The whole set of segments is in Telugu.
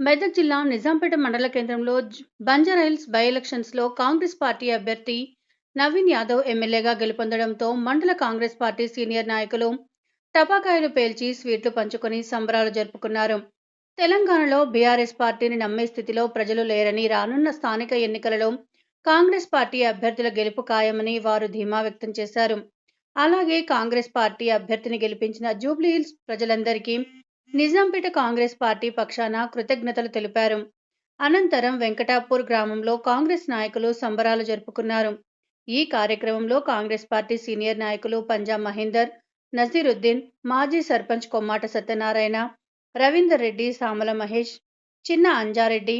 మెదక్ జిల్లా నిజాంపేట మండల కేంద్రంలో జ్- బై ఎలక్షన్స్లో కాంగ్రెస్ పార్టీ అభ్యర్థి నవీన్ యాదవ్ ఎమ్మెల్యేగా గెలుపొందడంతో మండల కాంగ్రెస్ పార్టీ సీనియర్ నాయకులు టపాకాయలు పేల్చి స్వీట్లు పంచుకొని సంబరాలు జరుపుకున్నారు. తెలంగాణలో బీఆర్ఎస్ పార్టీని నమ్మే స్థితిలో ప్రజలు లేరని రానున్న స్థానిక ఎన్నికలలో కాంగ్రెస్ పార్టీ అభ్యర్థుల గెలుపు ఖాయమని వారు ధీమా వ్యక్తం చేశారు. అలాగే కాంగ్రెస్ పార్టీ అభ్యర్థిని గెలిపించిన జూబ్లీహిల్స్ ప్రజలందరికీ నిజాంపేట కాంగ్రెస్ పార్టీ పక్షాన కృతజ్ఞతలు తెలిపారు. అనంతరం వెంకటాపూర్ గ్రామంలో కాంగ్రెస్ నాయకులు సంబరాలు జరుపుకున్నారు. ఈ కార్యక్రమంలో కాంగ్రెస్ పార్టీ సీనియర్ నాయకులు పంజాబ్ మహేందర్ నజీరుద్దీన్ మాజీ సర్పంచ్ కొమ్మాట సత్యనారాయణ రవీందర్ రెడ్డి సామల మహేష్ చిన్న అంజారెడ్డి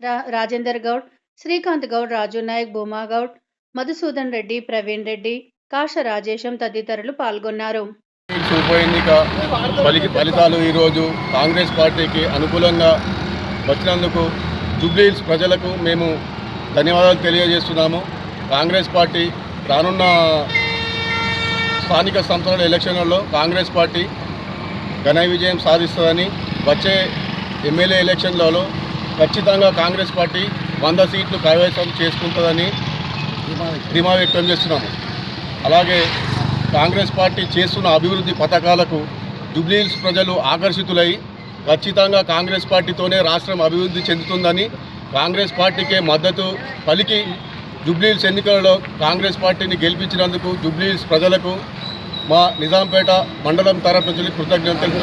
రా- రాజేందర్ గౌడ్ శ్రీకాంత్ గౌడ్ రాజు నాయక్ భూమా గౌడ్ మధుసూదన్ రెడ్డి ప్రవీణ్ రెడ్డి కాష రాజేశం తదితరులు పాల్గొన్నారు. ఉప ఎన్నిక ఫలి ఫలితాలు ఈరోజు కాంగ్రెస్ పార్టీకి అనుకూలంగా వచ్చినందుకు జూబ్లీహిల్స్ ప్రజలకు మేము ధన్యవాదాలు తెలియజేస్తున్నాము. కాంగ్రెస్ పార్టీ రానున్న స్థానిక సంస్థల ఎలక్షన్లలో కాంగ్రెస్ పార్టీ ఘన విజయం సాధిస్తుందని వచ్చే ఎమ్మెల్యే ఎలక్షన్లలో ఖచ్చితంగా కాంగ్రెస్ పార్టీ వంద సీట్లు కైవసం చేసుకుంటుందని ధీమా వ్యక్తం చేస్తున్నాము. అలాగే కాంగ్రెస్ పార్టీ చేస్తున్న అభివృద్ధి పథకాలకు జుబ్లీహిల్స్ ప్రజలు ఆకర్షితులై ఖచ్చితంగా కాంగ్రెస్ పార్టీతోనే రాష్ట్రం అభివృద్ధి చెందుతుందని కాంగ్రెస్ పార్టీకే మద్దతు పలికి జుబ్లీహిల్స్ ఎన్నికలలో కాంగ్రెస్ పార్టీని గెలిపించినందుకు జుబ్లీహిల్స్ ప్రజలకు మా నిజాంపేట మండలం తరపు నుంచి కృతజ్ఞతలు.